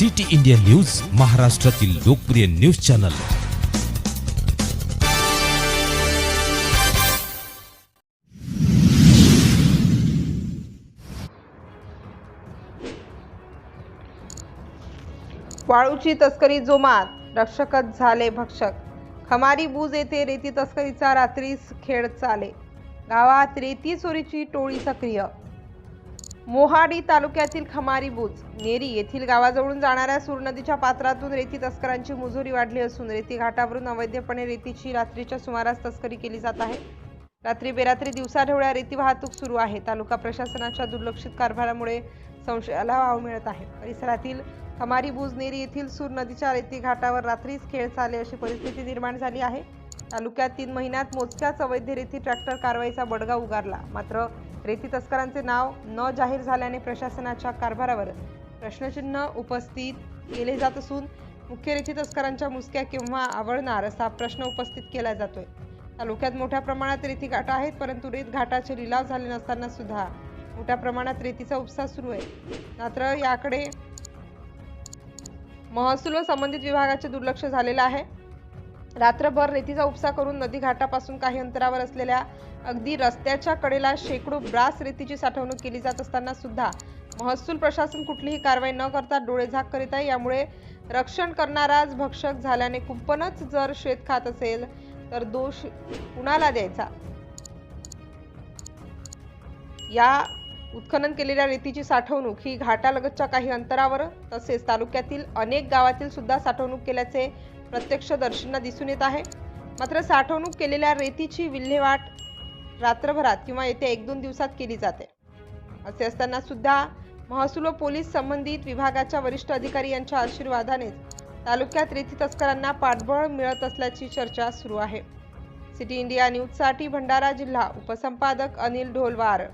City India news महाराष्ट्रातील लोकप्रिय news channel. वाळूची तस्करी जोमात रक्षकच झाले भक्षक. खमारी बुज येथे रेती तस्करीचा रात्रीस खेळ चाले. गावात रेती चोरीची टोळी सक्रिय. मोहाडी तालुक्यातील खमारी बुज नेरी येथील गावाजवळून जाणाऱ्या सूर नदीच्या पात्रातून रेती तस्करांची मुजोरी वाढली असून रेती घाटावरून अवैधपणे रेतीची रात्रीच्या सुमारास तस्करी केली जात आहे. रात्री बेरात्री दिवसाढवळ्या रेती वाहतूक सुरू आहे. तालुका प्रशासनाच्या दुर्लक्षित कारभारामुळे संशयाला वाव मिळत आहे. परिसरातील खमारी बुजनेरी येथील सूर नदीच्या रेती घाटावर रात्रीच खेळ चाले अशी परिस्थिती निर्माण झाली आहे. तालुक्यात तीन महिन्यात मोजक्याच अवैध रेती ट्रॅक्टर कारवाईचा बडगा उगारला. मात्र रेती तस्करांचे नाव न जाहीर झाल्याने प्रशासनाच्या कारभारावर प्रश्नचिन्ह उपस्थित केले जात असून मुख्य रेती तस्करांच्या मुसक्या केव्हा आवडणार असा प्रश्न उपस्थित केला जातोय. तालुक्यात मोठ्या प्रमाणात रेती घाट आहेत परंतु रेत घाटाचे लिलाव झाले नसताना सुद्धा मोठ्या प्रमाणात रेतीचा उपसा सुरू आहे. मात्र याकडे महसूल व संबंधित विभागाचे दुर्लक्ष झालेलं आहे. रात्रभर रेतीचा उपसा करून नदी घाटापासून काही अंतरावर असलेल्या अगदी रस्त्याच्या कडेला शेकडो ब्रास रेतीची साठवणूक केली जात असताना सुद्धा महसूल प्रशासन कुठलीही कारवाई न करता डोळेझाक करीत आहे. यामुळे रक्षण करणाराच भक्षक झाल्याने कुंपणच जर शेत खात असेल तर दोष कुणाला द्यायचा? या उत्खनन केलेल्या रेतीची साठवणूक ही घाटालगतच्या काही अंतरावर तसेच तालुक्यातील अनेक गावातील सुद्धा साठवणूक केल्याचे प्रत्यक्षदर्शींना दिसून येत आहे. मात्र साठवणूक केलेल्या रेतीची विल्हेवाट रात्रभरात किंवा येत्या एक दोन दिवसात केली जाते. असे असताना सुद्धा महसूल व पोलीस संबंधित विभागाच्या वरिष्ठ अधिकारी यांच्या आशीर्वादानेच तालुक्यात रेती तस्करांना पाठबळ मिळत असल्याची चर्चा सुरू आहे. सिटी इंडिया न्यूजसाठी भंडारा जिल्हा उपसंपादक अनिल ढोलवार.